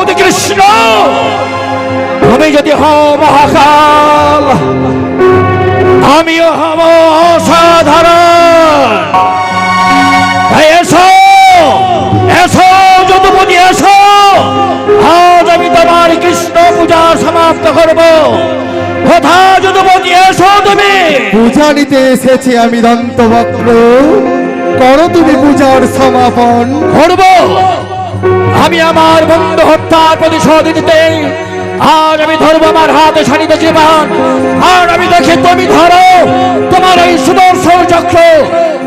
অবধি কৃষ্ণ। তুমি যদি হও মহাকাল আমিও হব অসাধারণ। এসো এসো যদুপতি এসো। আজ আমি তোমার কৃষ্ণ পূজা সমাপ্ত করব। কোথা যদুপতি এসো তুমি। পূজা নিতে এসেছি আমি দন্তবক্র। করো তুমি পূজার সমাপন। করব। আমি আমার বন্ধু হত্যার প্রতিশোধ দিতে আর আমি ধরবো আমার হাতে শাড়িতে জীবন। আর আমি দেখি তুমি ধরো তোমার এই সুদর্শন চক্র।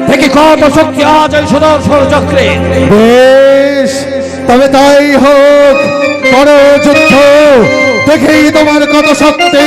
দেখি কত শক্তি আজ এই সুদর্শন চক্রে। বেশ, তবে তাই হোক, করো যুদ্ধ। দেখেই তোমার কত শক্তি।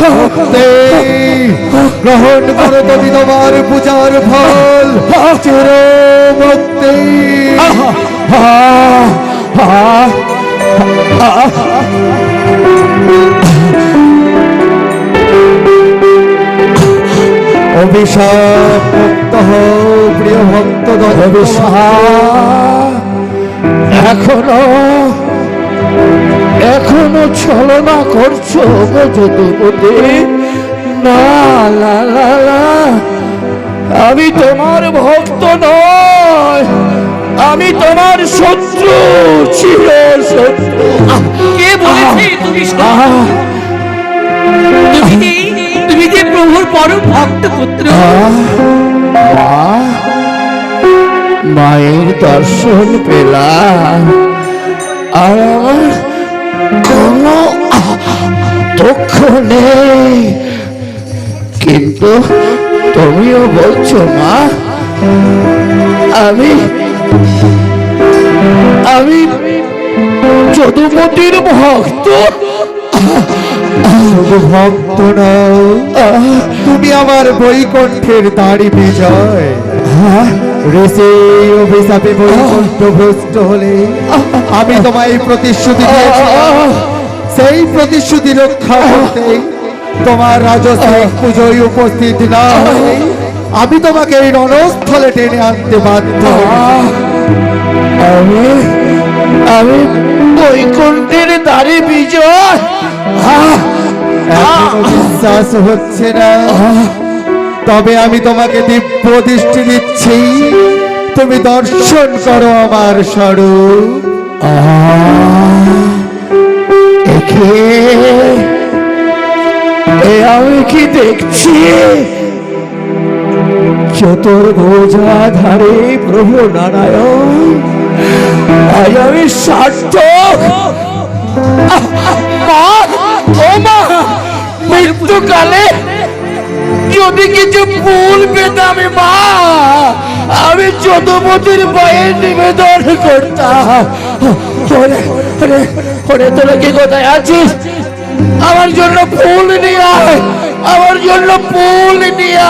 ভক্তি গ্রহণ করো তুমি তোমার পূজার ফল। চির মুক্তি। অভিশাপ মুক্ত প্রিয় ভক্ত অভিশাপ। এখনও এখনও ছলনা করছ গো যদুপতি না না না না আমি তোমার ভক্ত নয় আমি তোমার শত্রু ছিল শত্রু কে বলেছে তুমি? তুমি যে- তুমি যে প্রভুর পরম ভক্ত পুত্র। মা মায়ের দর্শন পেলাম। আর আমার নেই কিন্তু তুমিও বলছো, মা, আমি আমি যদুমতির ভক্ত। ভক্ত নও। তুমি আমার বৈকণ্ঠের দাড়ি বিজয়। ঋষি অভিশাপে বৈকুণ্ঠ ভ্রষ্ট হলে। আমি তোমায় প্রতিশ্রুতি দিয়েছিলাম সেই প্রতিশ্রুতি রক্ষা করতে তোমার রাজস্বিক পুজোয় উপস্থিত না আমি তোমাকে এই রণস্থলে টেনে আনতে বাধ্য। আমি আমি বৈকুণ্ঠের দ্বারে বিজয়। বিশ্বাস হচ্ছে না। তবে আমি তোমাকে দিব্য দৃষ্টি দিচ্ছি। তুমি দর্শন করো আমার স্বরূপ। একে এ আমি কি দেখছি? চতুর্ভুজা ধারে প্রভু নারায়ণ। আজ আমি সার্থক। মৃত্যুকালে যদি কিছু ভুল পেতাম মা। আমি যদুমতির পায়ে নিবেদন করতাম। ওরে তোরা কি কোথায় আছিস? আমার জন্য ফুল নিয়ে আয় আমার জন্য ফুল নিয়ে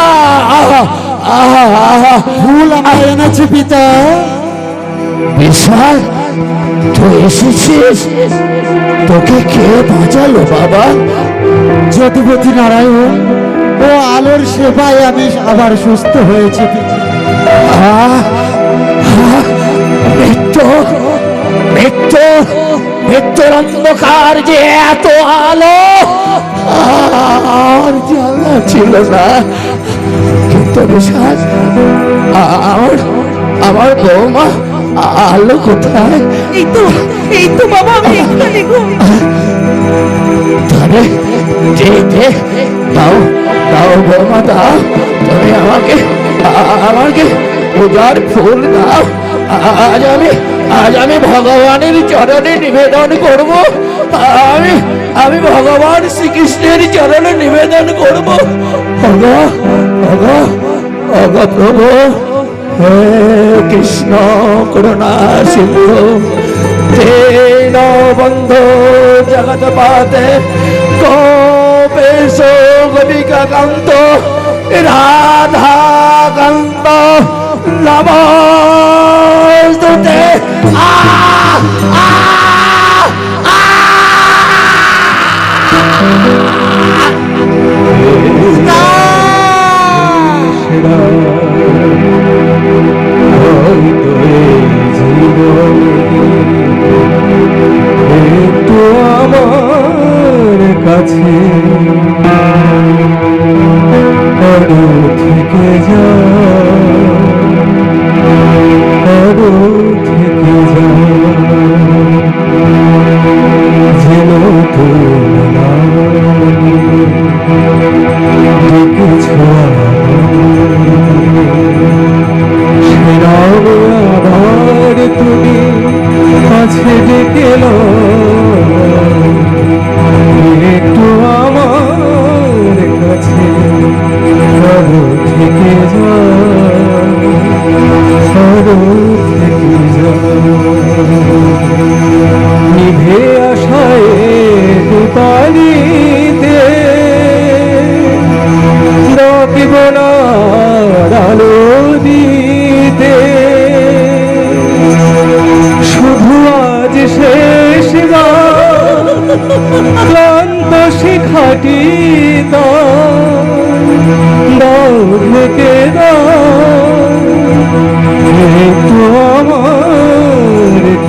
ভুল আমার এনেছে পিতা। বিশাল তুই এসেছিস? তোকে কে বাঁচালো বাবা? যদুপতি নারায়ণ ও আলোর সেবায় আমি আবার সুস্থ হয়েছি পিতা! মৃত্যু মৃত্যু মৃত্যুর অন্ধকার যে এত আলো আর জানা ছিল না। কিন্তু বিশ্বাস আমার আমার বৌমা আলো কোথায়? এই তো এই তো বাবা আমি এখানে গো তবে দে দে দাও দাও বৌমা দাও তুমি আমাকে আমাকে পূজার ফুল দাও আজ আমি আজ আমি ভগবানের চরণে নিবেদন করব আমি আমি ভগবান শ্রীকৃষ্ণের চরণে নিবেদন করব অগ অগ অগ প্রভু হে কৃষ্ণ করুণা সিন্ধু দীন বন্ধ জগৎ পাতে গোপেশ গোপিকা কান্ত রাধা কান্ত নমস্তুতে আ আ হয়তো এই জীবনে একটু আমার কাছে থেকে যা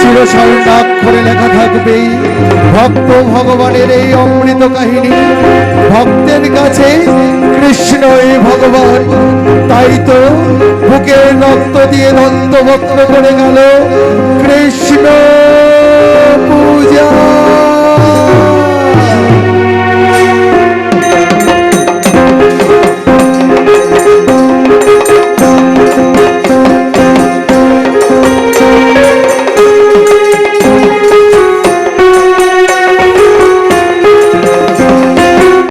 চিরস্বর্ণাক্ষরে লেখা থাকবে ভক্ত ভগবানের এই অমৃত কাহিনী। ভক্তের কাছে কৃষ্ণই ভগবান। তাই তো বুকের রক্ত দিয়ে দন্ত ভক্ত করে গেল কৃষ্ণ পূজা।